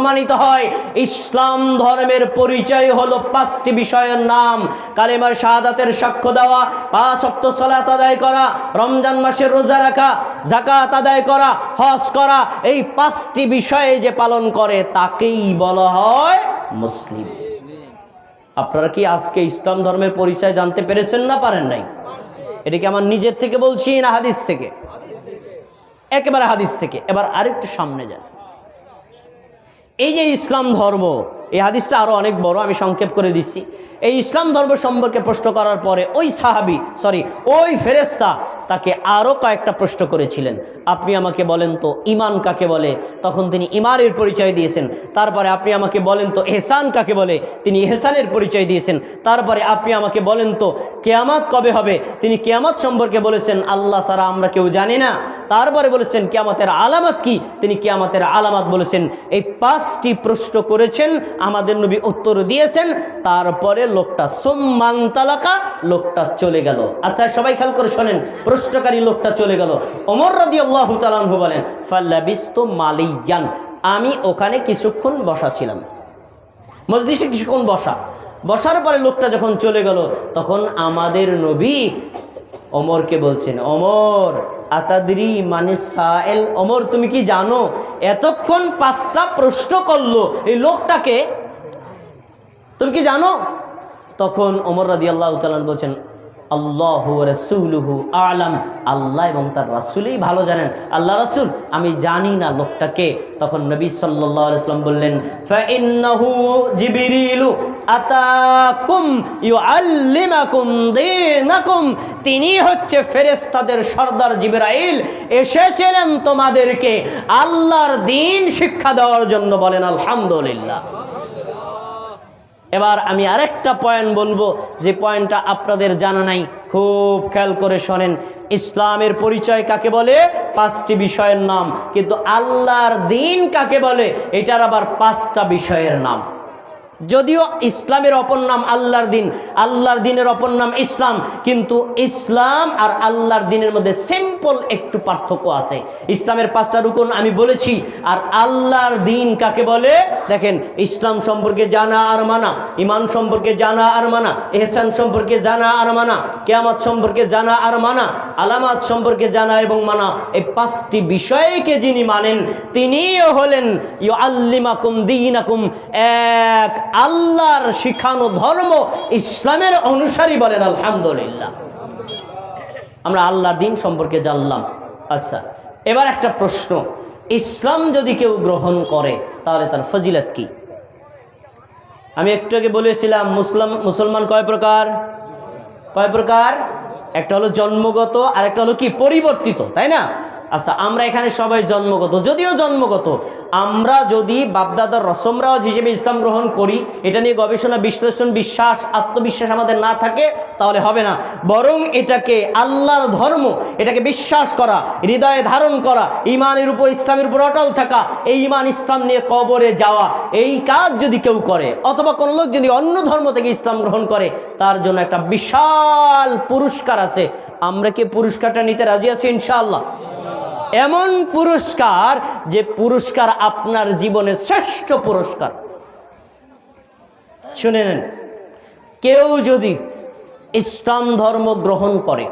প্রমাণিত হয়। ইসলাম ধর্মের পরিচয় হলো পাঁচটি বিষয়ের নাম। কালেমার শাহাদাতের সাক্ষ্য দেওয়া, পাঁচ অক্ত সলাত আদায় করা, রমজান মাসের রোজা রাখা জাকাত আদায় করা, হজ করা, এই পাঁচটি বিষয়ে যে পালন করে তাকেই বলা হয় মুসলিম। আপনারা কি আজকে ইসলাম ধর্মের পরিচয় জানতে পেরেছেন না পারেন নাই? এটাকে আমার নিজের থেকে বলছি না হাদিস থেকে? একেবারে হাদিস থেকে। এবার আরেকটু সামনে যান। এই যে ইসলাম ধর্ম, এই হাদিসটা আরও অনেক বড়, আমি সংক্ষেপ করে দিচ্ছি। এই ইসলাম ধর্ম সম্পর্কে প্রশ্ন করার পরে ওই সাহাবি সরি ওই ফেরেস্তা তাকে আরও কয়েকটা প্রশ্ন করেছিলেন। আপনি আমাকে বলেন তো ইমান কাকে বলে? তখন তিনি ইমানের পরিচয় দিয়েছেন। তারপরে আপনি আমাকে বলেন তো, এহসান কাকে বলে? তিনি এহসানের পরিচয় দিয়েছেন। তারপরে আপনি আমাকে বলেন তো, কেয়ামাত কবে হবে? তিনি কেয়ামত সম্পর্কে বলেছেন, আল্লাহ সারা আমরা কেউ জানি না। তারপরে বলেছেন, কেয়ামতের আলামত কি? তিনি কেয়ামতের আলামত বলেছেন, এই পাঁচটি প্রশ্ন করেছেন, আমাদের নবী উত্তর দিয়েছেন, তারপরে লোকটা সোম্মান তালাকা, লোকটা চলে গেল। আচ্ছা সবাই খেয়াল করে শোনেন প্রশ্নকারী লোকটা চলে গেল। অমর রাদি আল্লাহ তালাহু বলেন ফাল্লাবিস্ত মালিয়ান। আমি ওখানে কিছুক্ষণ বসা ছিলাম মজলিসে কিছুক্ষণ বসা। বসার পরে লোকটা যখন চলে গেল, তখন আমাদের নবী অমরকে বলছেন অমর আতাদরি মানে সায়েল। অমর তুমি কি জানো, এতক্ষণ পাঁচটা প্রশ্ন করল এই লোকটাকে। তুমি কি জানো? তখন অমর রাদি আল্লাহ বলছেন আল্লাহ রসুলহু আলাম। আল্লাহ এবং তার রাসুলেই ভালো জানেন। আল্লাহ রাসুল, আমি জানি না লোকটাকে। তখন নবী সাল্লাহ ইসলাম বললেন জিবিরিলু আতাকুম তিনি হচ্ছে ফেরেশতাদের সর্দার জিবরাইল। এসেছিলেন তোমাদেরকে আল্লাহর দিন শিক্ষা দেওয়ার জন্য বলেন, আলহামদুলিল্লাহ। এবার আমি আরেকটা পয়েন্ট বলব, যে পয়েন্টটা আপনাদের জানা নাই, খুব খেয়াল করে শোনেন, ইসলামের পরিচয় কাকে বলে? পাঁচটি বিষয়ের নাম, কিন্তু আল্লাহর দিন কাকে বলে? এটার আবার পাঁচটা বিষয়ের নাম। যদিও ইসলামের অপর নাম আল্লাহর দিন, আল্লাহর দিনের অপর নাম ইসলাম, কিন্তু ইসলাম আর আল্লাহর দিনের মধ্যে সিম্পল একটু পার্থক্য আছে। ইসলামের পাঁচটা রুকন আমি বলেছি, আর আল্লাহর দিন কাকে বলে? দেখেন, ইসলাম সম্পর্কে জানা আর মানা ইমান সম্পর্কে জানা আর মানা, এহসান সম্পর্কে জানা আর মানা, কেয়ামত সম্পর্কে জানা আর মানা, আলামাত সম্পর্কে জানা এবং মানা, এই পাঁচটি বিষয়কে যিনি মানেন, তিনিও হলেন ইউ আল্লিমাকুম দিনাকুম, এক আল্লাহর শিখানো ধর্ম ইসলামের অনুসারী বলেন, আলহামদুলিল্লাহ। আমরা আল্লাহর দিন সম্পর্কে জানলাম। আচ্ছা এবার একটা প্রশ্ন। ইসলাম যদি কেউ গ্রহণ করে, তাহলে তার ফজিলত কি? আমি একটু আগে বলেছিলাম, মুসলাম, মুসলমান কয় প্রকার? কয় প্রকার? একটা হলো জন্মগত আর একটা হলো কি? পরিবর্তিত, তাই না? আচ্ছা আমরা এখানে সবাই জন্মগত। যদিও জন্মগত, আমরা যদি বাপদাদার রসমরাজ হিসেবে ইসলাম গ্রহণ করি, এটা নিয়ে গবেষণা, বিশ্লেষণ, বিশ্বাস, আত্মবিশ্বাস আমাদের না থাকে, তাহলে হবে না। বরং এটাকে আল্লাহর ধর্ম, এটাকে বিশ্বাস করা, হৃদয়ে ধারণ করা, ইমানের উপর, ইসলামের উপর অটল থাকা, এই ইমান ইসলাম নিয়ে কবরে যাওয়া, এই কাজ যদি কেউ করে, অথবা কোনো লোক যদি অন্য ধর্ম থেকে ইসলাম গ্রহণ করে, তার জন্য একটা বিশাল পুরস্কার আছে। আমরা কি পুরস্কারটা নিতে রাজি আছি ইনশাআল্লাহ? এমন পুরস্কার যে পুরস্কার আপনার জীবনের শ্রেষ্ঠ পুরস্কার। শুনে নেন, কেউ যদি ইসলাম ধর্ম গ্রহণ করে,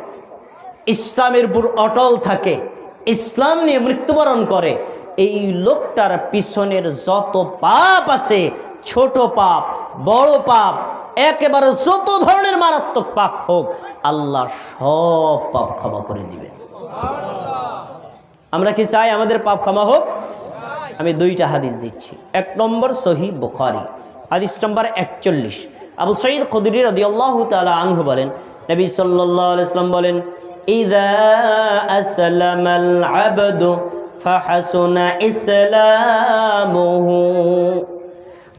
ইসলামের উপর অটল থাকে, ইসলাম নিয়ে মৃত্যুবরণ করে, এই লোকটার পিছনের যত পাপ আছে, ছোট পাপ, বড় পাপ, একেবারে যত ধরনের মারাত্মক পাপ হোক, আল্লাহ সব পাপ ক্ষমা করে দিবেন। আমরা কি চাই? আমাদের পাপ ক্ষমা হোক। আমি দুইটা হাদিস দিচ্ছি। এক নম্বর সহি বুখারি, হাদিস নম্বর একচল্লিশ। আবু সঈদ খদুরি রদি আল্লাহ তালা আনহু বলেন, নবী সাল্লাহ ইসলাম বলেন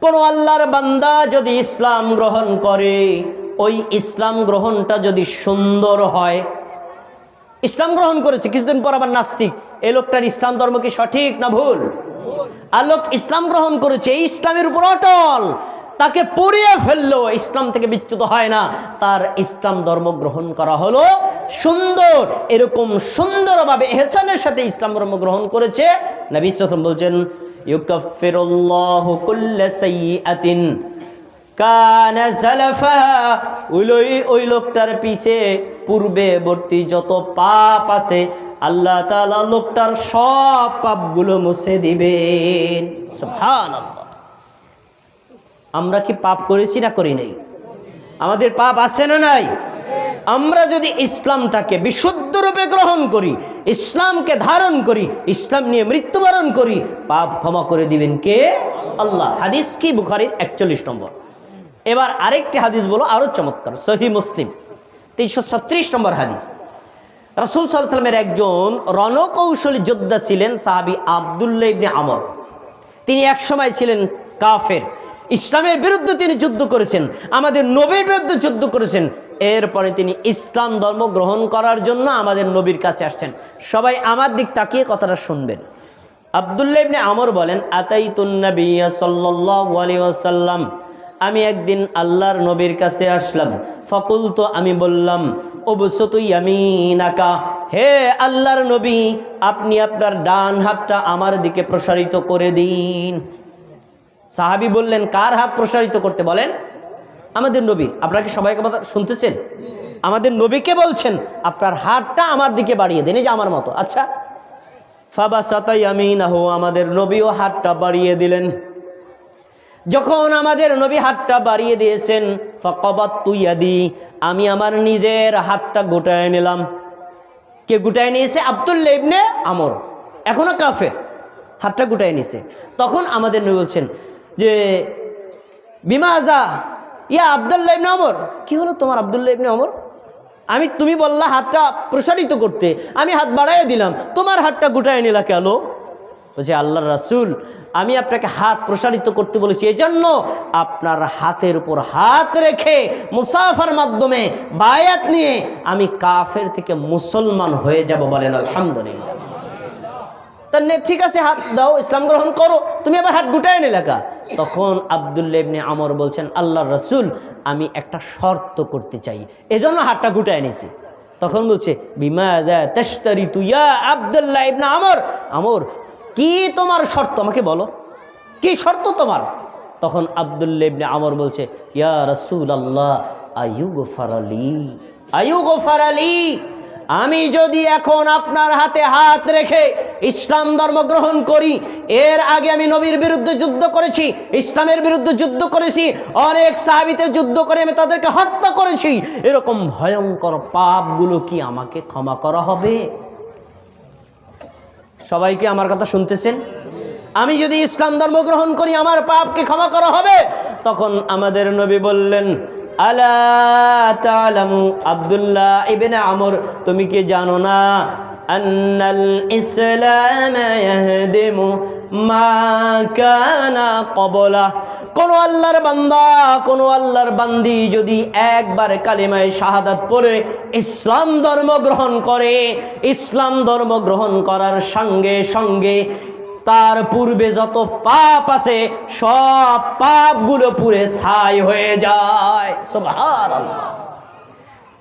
কোন আল্লাহর বান্দা যদি ইসলাম গ্রহণ করে, ওই ইসলাম গ্রহণটা যদি সুন্দর হয়, ইসলাম গ্রহণ করেছে, কিছুদিন পর আবার নাস্তিক। এই লোকটার ইসলাম ধর্ম কি সঠিক না ভুল? আর লোক ইসলাম গ্রহণ করেছে, এই ইসলামের উপর অটল। তাকে পড়িয়ে ফেলল ইসলাম থেকে বিচ্যুত হয় না। তার ইসলাম ধর্ম গ্রহণ করা হলো সুন্দর। এরকম সুন্দরভাবে এহসানের সাথে ইসলাম ধর্ম গ্রহণ করেছে। না ইসলাম বলছেন ওই লোকটার পিছে পূর্বেবর্তী যত পাপ আছে আল্লাহ তাআলা লোকটার সব পাপগুলো মুছে দিবেন। আমরা কি পাপ করেছি না করি নাই? আমাদের পাপ আছে না নাই? আমরা যদি ইসলামটাকে বিশুদ্ধ রূপে গ্রহণ করি, ইসলামকে ধারণ করি, ইসলাম নিয়ে মৃত্যুবরণ করি, পাপ ক্ষমা করে দিবেন কে? আল্লাহ। হাদিস কি? বুখারির একচল্লিশ নম্বর। এবার আরেকটি হাদিস বলো, আরও চমৎকার। সহি মুসলিম, তিনশো ছত্রিশ নম্বর হাদিস। রাসুল সাল্লামের একজন রণকৌশলী যোদ্ধা ছিলেন সাহাবি আবদুল্লাহ ইবনে আমর। তিনি একসময় ছিলেন কাফের। ইসলামের বিরুদ্ধে তিনি যুদ্ধ করেছেন, আমাদের নবীর বিরুদ্ধে যুদ্ধ করেছেন। এরপরে তিনি ইসলাম ধর্ম গ্রহণ করার জন্য আমাদের নবীর কাছে আসছেন। সবাই আমার দিক তাকিয়ে কথাটা শুনবেন। আবদুল্লাহ ইবনে আমর বলেন আতাইতুন্নবিয়া সাল্লাল্লাহু আলাইহি ওয়াসাল্লাম আমি একদিন আল্লাহর নবীর কাছে আসলাম। ফকুল তো আমি বললাম অবশ্যই আমি নাকা হে আল্লাহর নবী, আপনি আপনার ডান হাতটা আমার দিকে প্রসারিত করে দিন। সাহাবি বললেন, কার হাত প্রসারিত করতে? বলেন, আমাদের নবী। আপনারা কি সবাই কথা শুনতেছেন? আমাদের নবীকে বলছেন, আপনার হাতটা আমার দিকে বাড়িয়ে দেন, এই যে আমার মতো। আচ্ছা। ফাবা সাতাই আমি না হো আমাদের নবীও হাতটা বাড়িয়ে দিলেন। যখন আমাদের নবী হাতটা বাড়িয়ে দিয়েছেন, ফকবাত তুইয়াদি আমি আমার নিজের হাতটা গোটায় নিলাম। কে গুটায় নিয়েছে? আবদুল্লা ইবনে আমর। এখনও কাফের, হাতটা গুটায় নিয়েছে। তখন আমাদের নবী বলছেন যে, বিমাজা, ইয়া আবদুল্লাহ ইবনে আমর। কি হলো তোমার আবদুল্লাহ ইবনে আমর? আমি তুমি বললা হাতটা প্রসারিত করতে, আমি হাত বাড়াইয়ে দিলাম, তোমার হাতটা গুটায় নিলা কেন? বলছে আল্লাহ রাসুল, আমি আপনাকে হাত প্রসারিত করতে বলেছি, এজন্য আপনার হাতের উপর হাত রেখে মুসাফার মাধ্যমে বায়াত নিয়ে আমি কাফের থেকে মুসলমান হয়ে যাব বলেন, আলহামদুলিল্লাহ। তার ঠিক আছে, হাত দাও, ইসলাম গ্রহণ করো। তুমি আবার হাত গুটায় নিলাকা তখন আবদুল্লাহ ইবনে আমর বলছেন আল্লাহ রসুল, আমি একটা শর্ত করতে চাই। এজন্য হাতটা গুটায় নিছি। তখন বলছে, বিমা তেস্তারি তুইয়া আবদুল্লাহ ইবনে আমর? আমর কি তোমার শর্ত? আমাকে বলো। কি শর্ত তোমার? তখন আবদুল্লাহ ইবনে আমর বলছে, ইয়া রসুল আল্লাহ আয়ু গোফার আলী। আয়ু গোফার আলী। আমি যদি এখন আপনার হাতে হাত রেখে ইসলাম ধর্ম গ্রহণ করি, এর আগে আমি নবীর বিরুদ্ধে যুদ্ধ করেছি, ইসলামের বিরুদ্ধে যুদ্ধ করেছি, অনেক সাহাবিতে যুদ্ধ করে আমি তাদেরকে হত্যা করেছি, এরকম ভয়ঙ্কর পাপগুলো কি আমাকে ক্ষমা করা হবে? সবাইকে আমার কথা শুনতেছেন? আমি যদি ইসলাম ধর্ম গ্রহণ করি, আমার পাপকে ক্ষমা করা হবে? তখন আমাদের নবী বললেন, আলা আবদুল্লাহ ইবেন আমর, তুমি কি জানো না আন্নাল ইসলাম ইয়াহদিমু মা কানা কবলা কোন আল্লাহর বান্দা, কোন আল্লাহর বান্দি যদি একবার কালিমায় শাহাদাত পড়ে, ইসলাম ধর্ম গ্রহণ করে, ইসলাম ধর্ম গ্রহণ করার সঙ্গে সঙ্গে তার পূর্বে যত পাপ আছে, সব পাপগুলো পুরে ছাই হয়ে যায়। সুবহানাল্লাহ।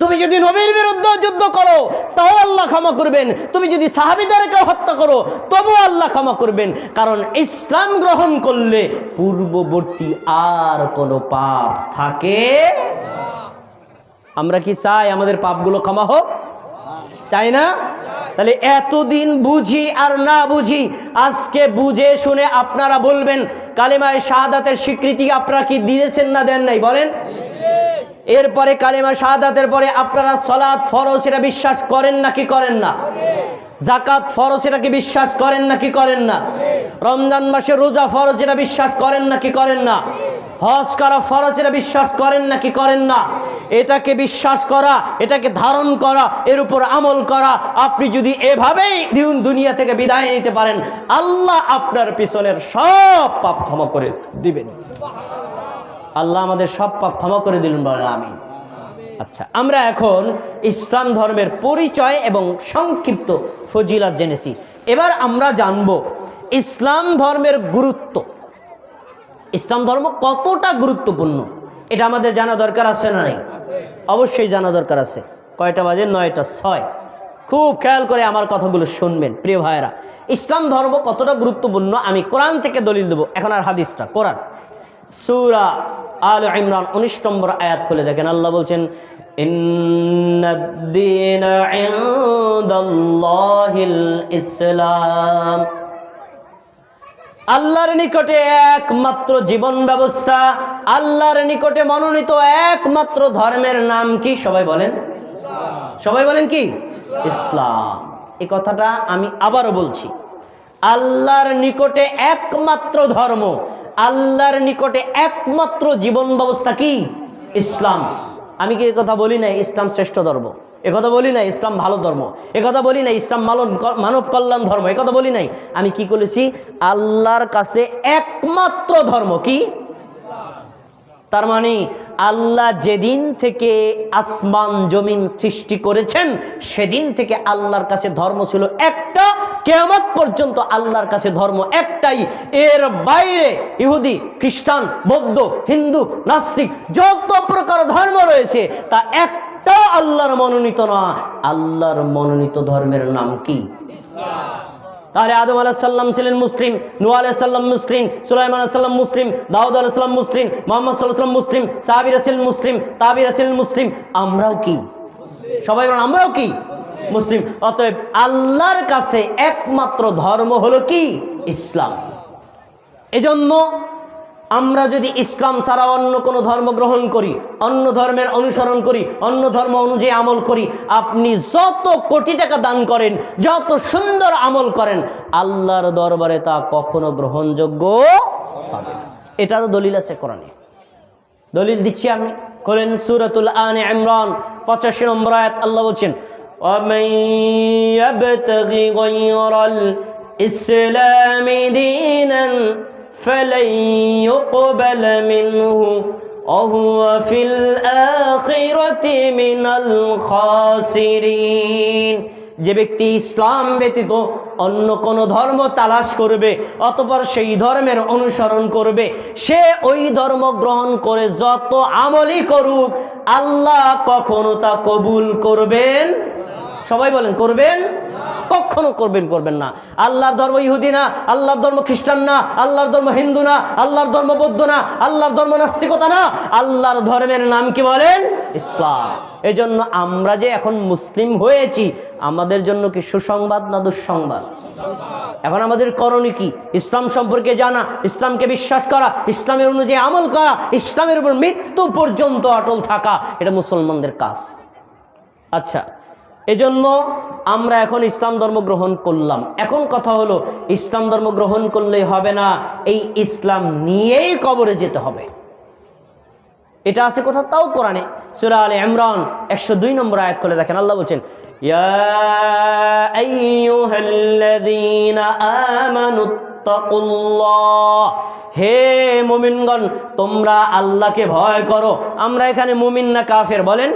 তুমি যদি নবীর বিরুদ্ধে যুদ্ধ করো, তাও আল্লাহ ক্ষমা করবেন। তুমি যদি সাহাবিদারকে হত্যা করো তবু আল্লাহ ক্ষমা করবেন। কারণ ইসলাম গ্রহণ করলে পূর্ববর্তী আর কোনো পাপ থাকে আমরা কি চাই আমাদের পাপগুলো ক্ষমা হোক? চাই না? তাহলে এতদিন বুঝি আর না বুঝি, আজকে বুঝে শুনে আপনারা বলবেন, কালেমায় শাহাদাতের স্বীকৃতি আপনারা কি দিয়েছেন না দেন নাই? বলেন। এরপরে কালেমা শাহাদাতের পরে আপনারা সলাৎ ফরজ এটা বিশ্বাস করেন নাকি করেন না? জাকাত ফরজ এটাকে বিশ্বাস করেন নাকি করেন না? রমজান মাসে রোজা ফরজ এটা বিশ্বাস করেন নাকি করেন না? হজ করা ফরজ এটা বিশ্বাস করেন নাকি করেন না? এটাকে বিশ্বাস করা, এটাকে ধারণ করা, এর উপর আমল করা, আপনি যদি এভাবেই দিন- দুনিয়া থেকে বিদায় নিতে পারেন, আল্লাহ আপনার পিছনের সব পাপ ক্ষমা করে দিবেন। আল্লাহ আমাদের সব পাপ ক্ষমা করে দিলেন বলেন আমি আচ্ছা আমরা এখন ইসলাম ধর্মের পরিচয় এবং সংক্ষিপ্ত ফজিলাত জেনেছি। এবার আমরা জানব ইসলাম ধর্মের গুরুত্ব। ইসলাম ধর্ম কতটা গুরুত্বপূর্ণ? এটা আমাদের জানা দরকার আছে না নেই? অবশ্যই জানা দরকার আছে। কয়টা বাজে? নয়টা, ছয়। খুব খেয়াল করে আমার কথাগুলো শুনবেন, প্রিয় ভাইয়েরা। ইসলাম ধর্ম কতটা গুরুত্বপূর্ণ? আমি কোরআন থেকে দলিল দেবো, এখন আর হাদিসটা, কোরআন। সুরা আল ইমরান উনিশ নম্বর আয়াত খুলে দেখেন। আল্লাহ বলছেন ইসলাম। আল্লাহর নিকটে একমাত্র জীবন ব্যবস্থা, আল্লাহর নিকটে মনোনীত একমাত্র ধর্মের নাম কি? সবাই বলেন। সবাই বলেন কি? ইসলাম। এ কথাটা আমি আবারও বলছি। আল্লাহর নিকটে একমাত্র ধর্ম আল্লাহর নিকটে একমাত্র জীবন ব্যবস্থা কি? ইসলাম। আমি কি কথা বলি না ইসলাম শ্রেষ্ঠ ধর্ম? একথা বলি নাই, ইসলাম ভালো ধর্ম? একথা বলি নাই, ইসলাম মালন মানব কল্যাণ ধর্ম? একথা বলি নাই। আমি কি করেছি? আল্লাহর কাছে একমাত্র ধর্ম কি? তার মানে আল্লাহ যেদিন থেকে আসমান জমিন সৃষ্টি করেছেন, সেদিন থেকে আল্লাহর কাছে ধর্ম ছিল একটা কেয়ামত পর্যন্ত আল্লাহর কাছে ধর্ম একটাই। এর বাইরে ইহুদি, খ্রিস্টান, বৌদ্ধ, হিন্দু, নাস্তিক যত প্রকার ধর্ম রয়েছে, তা একটাও আল্লাহর মনোনীত না আল্লাহর মনোনীত ধর্মের নাম কি? তাহলে আদম আলাহিসাল্লাম ছিলেন মুসলিম নু আলাইসাল্লাম মুসলিম, সুলাইমান আলাইসাল্লাম মুসলিম, দাউদ আলাইসাল্লাম মুসলিম, মোহাম্মদ সাল্লাহাম মুসলিম, সাহাবির ছিলেন মুসলিম, তাবির ছিলেন মুসলিম। আমরাও কি? সবাই বলেন, আমরাও কি? মুসলিম। অতএব আল্লাহর কাছে একমাত্র ধর্ম হলো কি? ইসলাম। এজন্য আমরা যদি ইসলাম ছাড়া অন্য কোনো ধর্ম গ্রহণ করি, অন্য ধর্মের অনুসরণ করি, অন্য ধর্ম অনুযায়ী আমল করি, আপনি যত কোটি টাকা দান করেন, যত সুন্দর আমল করেন, আল্লাহর দরবারে তা কখনো গ্রহণযোগ্য হবে এটারও দলিল আছে কোরআনে। দলিল দিচ্ছি আমি। করেন সুরাতুল আন ইমরান পঁচাশি নম্বর আয়াত আল্লাহ বলছেন ومن يبتغي غير الإسلام دينا فلن يقبل منه وهو في الآخرة من الخاسرين যে ব্যক্তি ইসলাম ব্যতীত অন্য কোনো ধর্ম তালাশ করবে অতপর সেই ধর্মের অনুসরণ করবে, সে ওই ধর্ম গ্রহণ করে যত আমলই করুক, আল্লাহ কখনো তা কবুল করবেন সবাই বলেন, করবেন? কখনো করবেন করবেন না। আল্লাহর ধর্ম ইহুদি না, আল্লাহর ধর্ম খ্রিস্টান না, আল্লাহর ধর্ম হিন্দু না, আল্লাহর ধর্ম বৌদ্ধ না, আল্লাহর ধর্ম নাস্তিকতা না, আল্লাহর ধর্মের নাম কি বলেন? ইসলাম। এই জন্য আমরা যে এখন মুসলিম হয়েছি, আমাদের জন্য কি সুসংবাদ না দুঃসংবাদ? এখন আমাদের করণীয় কি? ইসলাম সম্পর্কে জানা, ইসলামকে বিশ্বাস করা, ইসলামের অনুযায়ী আমল করা, ইসলামের উপর মৃত্যু পর্যন্ত অটল থাকা, এটা মুসলমানদের কাজ। আচ্ছা এজন্য আমরা এখন ইসলাম ধর্ম গ্রহণ করলাম। এখন কথা হলো, ইসলাম ধর্ম গ্রহণ করলেই হবে না, এই ইসলাম নিয়েই কবরে যেতে হবে। এটা আছে কোথাও তাও কোরআনে। সুরা আলে ইমরান একশো দুই নম্বর আয়াত করে দেখেন, আল্লাহ বলছেন হে মুমিনগণ, তোমরা আল্লাহকে ভয় করো। আমরা এখানে মুমিন না কাফের বলেন?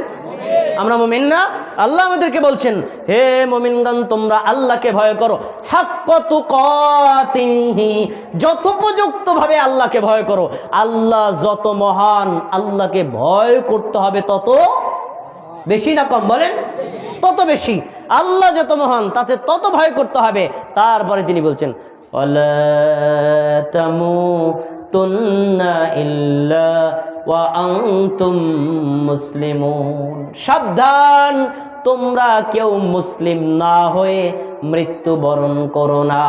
আমরা মুমিন না আল্লাহ আমাদেরকে বলছেন, হে মমিনগণ, তোমরা আল্লাহকে ভয় করো। যথোপযুক্তভাবে আল্লাহকে ভয় করো, আল্লাহ যত মহান, আল্লাহকে ভয় করতে হবে তত বেশি না কম, বলেন? তত বেশি। আল্লাহ যত মহান, তাতে তত ভয় করতে হবে। তারপরে তিনি বলছেন অলা ইল্লা ওয়া সাবধান, তোমরা কেউ মুসলিম না হয়ে মৃত্যুবরণ করো না।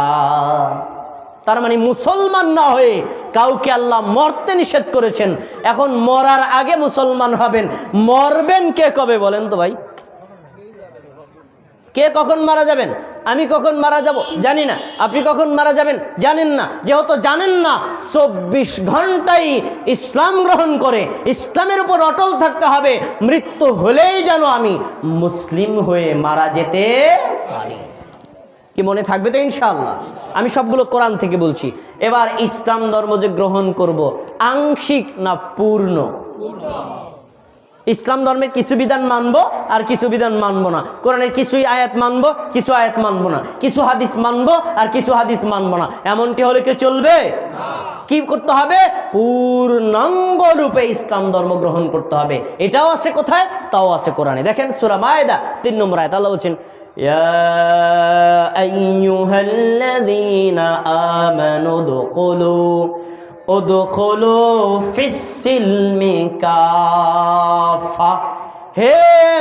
তার মানে মুসলমান না হয়ে কাউকে আল্লাহ মরতে নিষেধ করেছেন। এখন মরার আগে মুসলমান হবেন। মরবেন কে কবে বলেন তো ভাই? কে কখন মারা যাবেন? আমি কখন মারা যাব জানি না। আপনি কখন মারা যাবেন জানেন না। যেহেতু জানেন না, চব্বিশ ঘন্টাই ইসলাম গ্রহণ করে, ইসলামের উপর অটল থাকতে হবে, মৃত্যু হলেই যেন আমি মুসলিম হয়ে মারা যেতে পারি। কি মনে থাকবে তো ইনশাল্লাহ আমি সবগুলো কোরআন থেকে বলছি। এবার ইসলাম ধর্ম যে গ্রহণ করব, আংশিক না পূর্ণ? ইসলাম ধর্মের কিছু বিধান মানবো আর কিছু বিধান মানবো না। কোরআনের কিছুই আয়াত মানবো, কিছু আয়াত মানবো না। কিছু হাদিস মানবো আর কিছু হাদিস মানবো না। এমনটি হলে কেউ চলবে? কি করতে হবে? পূর্ণাঙ্গ রূপে ইসলাম ধর্ম গ্রহণ করতে হবে। এটাও আছে কোথায়? তাও আছে কোরআনে। দেখেন সুরা মায়দা, তিন নম্বর আয় আল্লাহ বলছেন, ইয়া আইয়ুহাল্লাযীনা আমানু দুখুলু হে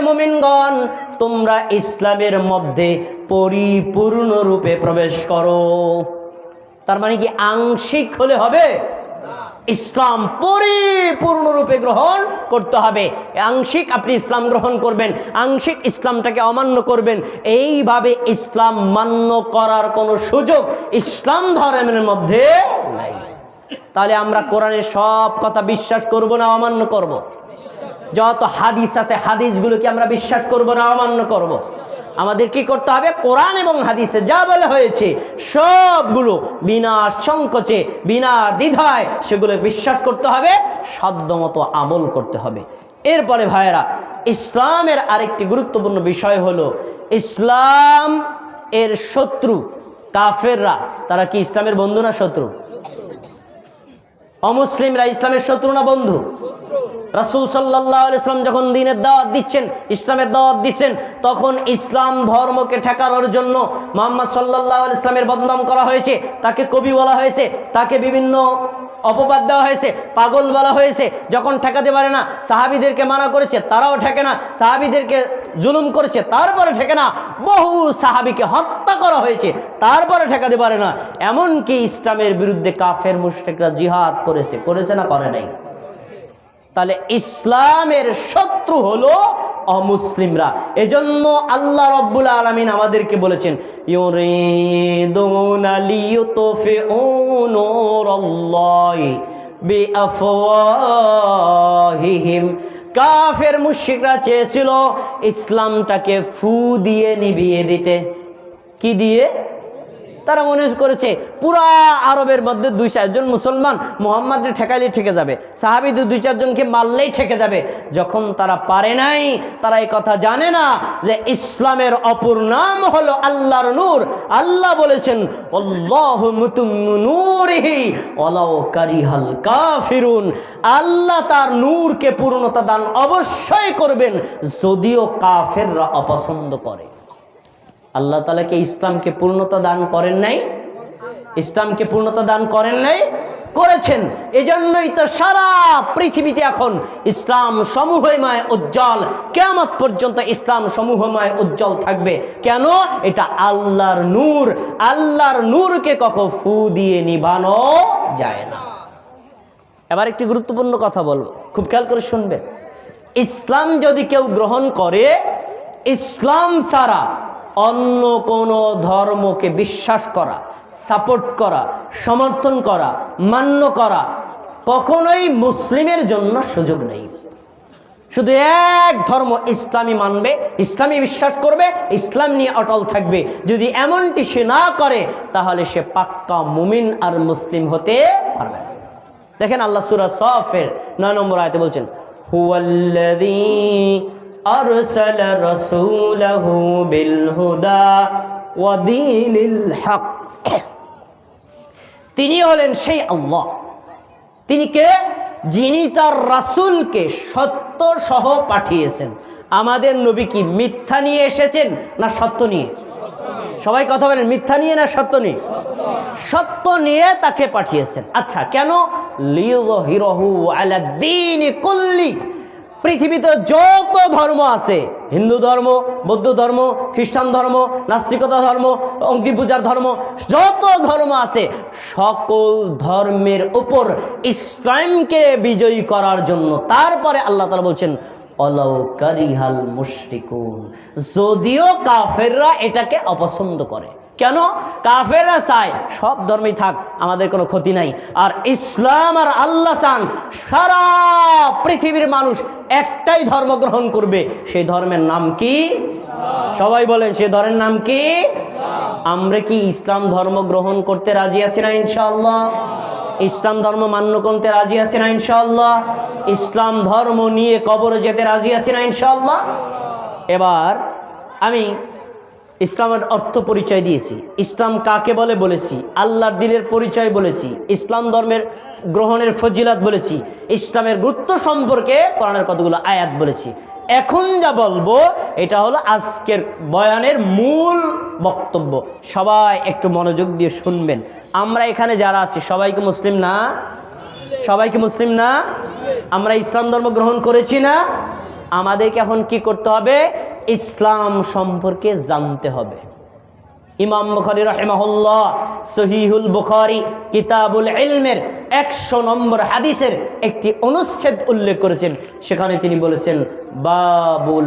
মুমিনগণ, তোমরা ইসলামের মধ্যে পরিপূর্ণ রূপে প্রবেশ করো। তার মানে কি আংশিক হলে হবে? ইসলাম পরিপূর্ণরূপে গ্রহণ করতে হবে। আংশিক আপনি ইসলাম গ্রহণ করবেন, আংশিক ইসলামটাকে অমান্য করবেন। এইভাবে ইসলাম মান্য করার কোনো সুযোগ ইসলাম ধর্মের মধ্যে নাই। তাহলে আমরা কোরআনের সব কথা বিশ্বাস করব না অমান্য করব। যত হাদিস আছে হাদিসগুলোকে আমরা বিশ্বাস করব না অমান্য করব। আমাদের কি করতে হবে কোরআন এবং হাদিসে যা বলা হয়েছে, সবগুলো বিনা সংকোচে, বিনা দ্বিধায় সেগুলো বিশ্বাস করতে হবে সাধ্যমতো আমল করতে হবে এরপরে ভাইয়েরা, ইসলামের আরেকটি গুরুত্বপূর্ণ বিষয় হলো, ইসলাম এর শত্রু কাফেররা, তারা কি ইসলামের বন্ধু না শত্রু অমুসলিমরা ইসলামের শত্রু না বন্ধু? রাসুল সাল্লাহ ইসলাম যখন দিনের দাওয়াত দিচ্ছেন, ইসলামের দাওয়াত দিচ্ছেন, তখন ইসলাম ধর্মকে ঠেকানোর জন্য মোহাম্মদ সাল্লাহ ইসলামের বদনাম করা হয়েছে, তাকে কবি বলা হয়েছে, তাকে বিভিন্ন অপবাদ দেওয়া হয়েছে, পাগল বলা হয়েছে, যখন ঠেকাতে পারে না, সাহাবিদেরকে মানা করেছে, তারাও ঠেকে না, সাহাবিদেরকে জুলুম করেছে, তারপরে ঠেকে না, বহু সাহাবিকে হত্যা করা হয়েছে, তারপরে ঠেকাতে পারে না। এমনকি ইসলামের বিরুদ্ধে কাফের, মুশ্রেকরা জিহাদ করেছে করেছে না, করে নাই। তাহলে ইসলামের শত্রু হলো অমুসলিমরা। এজন্য আল্লাহ রব্বুল আলমিন আমাদেরকে বলেছেন কাফের মুশরিকরা চেয়েছিল ইসলামটাকে ফু দিয়ে নিভিয়ে দিতে। কি দিয়ে? তারা মনে করেছে, পুরা আরবের মধ্যে দুই চারজন মুসলমান মোহাম্মদের ঠেকাইলে ঠেকে যাবে, সাহাবিদের দুই চারজনকে মারলেই ঠেকে যাবে। যখন তারা পারে নাই, তারা এই কথা জানে না যে ইসলামের অপর নাম হলো আল্লাহর নূর। আল্লাহ বলেছেন কাফিরুন। আল্লাহ তার নূরকে পূর্ণতা দান অবশ্যই করবেন, যদিও কাফেররা অপছন্দ করে। আল্লাহ তালাকে ইসলামকে পূর্ণতা দান করেন নাই? ইসলামকে পূর্ণতা দান করেন নাই? করেছেন। এজন্যই তো সারা পৃথিবীতে এখন ইসলাম সমূহময় উজ্জ্বল। কেমত পর্যন্ত ইসলাম সমূহময় উজ্জ্বল থাকবে। কেন? এটা আল্লাহর নূর। আল্লাহর নূরকে কখন ফু দিয়ে নিভানো যায় না। এবার একটি গুরুত্বপূর্ণ কথা বলব। খুব খেয়াল করে শুনবে ইসলাম যদি কেউ গ্রহণ করে, ইসলাম ছাড়া অন্য কোনো ধর্মকে বিশ্বাস করা সাপোর্ট করা, সমর্থন করা, মান্য করা কখনোই মুসলিমের জন্য সুযোগ নেই। শুধু এক ধর্ম ইসলামী মানবে, ইসলামী বিশ্বাস করবে, ইসলাম নিয়ে অটল থাকবে। যদি এমনটি সে না করে, তাহলে সে পাক্কা মুমিন আর মুসলিম হতে পারবে না। দেখেন আল্লাহ সুরা সফের নয় নম্বর আয়তে বলছেন, হুয়াল্লাযী أرسل رسوله بالهدى ودين الحق তিনি হলেন সেই আল্লাহ তিনি কে যিনি তার রাসূলকে সত্য সহ পাঠিয়েছেন আমাদের নবী কি মিথ্যা নিয়ে এসেছেন না সত্য নিয়ে সবাই কথা বলেন মিথ্যা নিয়ে না সত্য নিয়ে সত্য নিয়ে তাকে পাঠিয়েছেন আচ্ছা কেন লিউহিরহু আলাদ্দিন কুল্লি পৃথিবীতে যত ধর্ম আছে, হিন্দু ধর্ম, বৌদ্ধ ধর্ম, খ্রিস্টান ধর্ম, নাস্তিকতা ধর্ম অগ্নি পূজার ধর্ম, যত ধর্ম আছে, সকল ধর্মের উপর ইসলামকে বিজয়ী করার জন্য। তারপরে আল্লাহ তালা বলছেন অলৌকারিহাল মুশরিকুন। যদিও কাফেররা এটাকে অপছন্দ করে। কেন? কাফেরা চায় সব ধর্মেই থাক, আমাদের কোনো ক্ষতি নাই। আর ইসলাম আর আল্লাহ চান সারা পৃথিবীর মানুষ একটাই ধর্ম গ্রহণ করবে, সেই ধর্মের নাম কি? সবাই বলেন সে ধর্মের নাম কি? আমরা কি ইসলাম ধর্ম গ্রহণ করতে রাজি আছি না, ইনশাআল্লাহ? ইসলাম ধর্ম মান্য করতে রাজি আছি না, ইনশাআল্লাহ? ইসলাম ধর্ম নিয়ে কবরে যেতে রাজি আছি না, ইনশাআল্লাহ? এবার আমি ইসলামের অর্থ পরিচয় দিয়েছি। ইসলাম কাকে বলে বলেছি? আল্লাহর দিনের পরিচয় বলেছি। ইসলাম ধর্মের গ্রহণের ফজিলাত বলেছি। ইসলামের গুরুত্ব সম্পর্কে কোরআনের কতগুলো আয়াত বলেছি। এখন যা বলব, এটা হলো আজকের বয়ানের মূল বক্তব্য। সবাই একটু মনোযোগ দিয়ে শুনবেন। আমরা এখানে যারা আছি সবাইকে মুসলিম না? সবাইকে মুসলিম না? আমরা ইসলাম ধর্ম গ্রহণ করেছি না? আমাদেরকে এখন কি করতে হবে? ইসলাম সম্পর্কে জানতে হবে। ইমাম বুখারি রহেমাহুল্লাহ সহিহুল বুখারি কিতাবুল ইলমের একশো নম্বর হাদিসের একটি অনুচ্ছেদ উল্লেখ করেছেন। সেখানে তিনি বলেছেন, বাবুল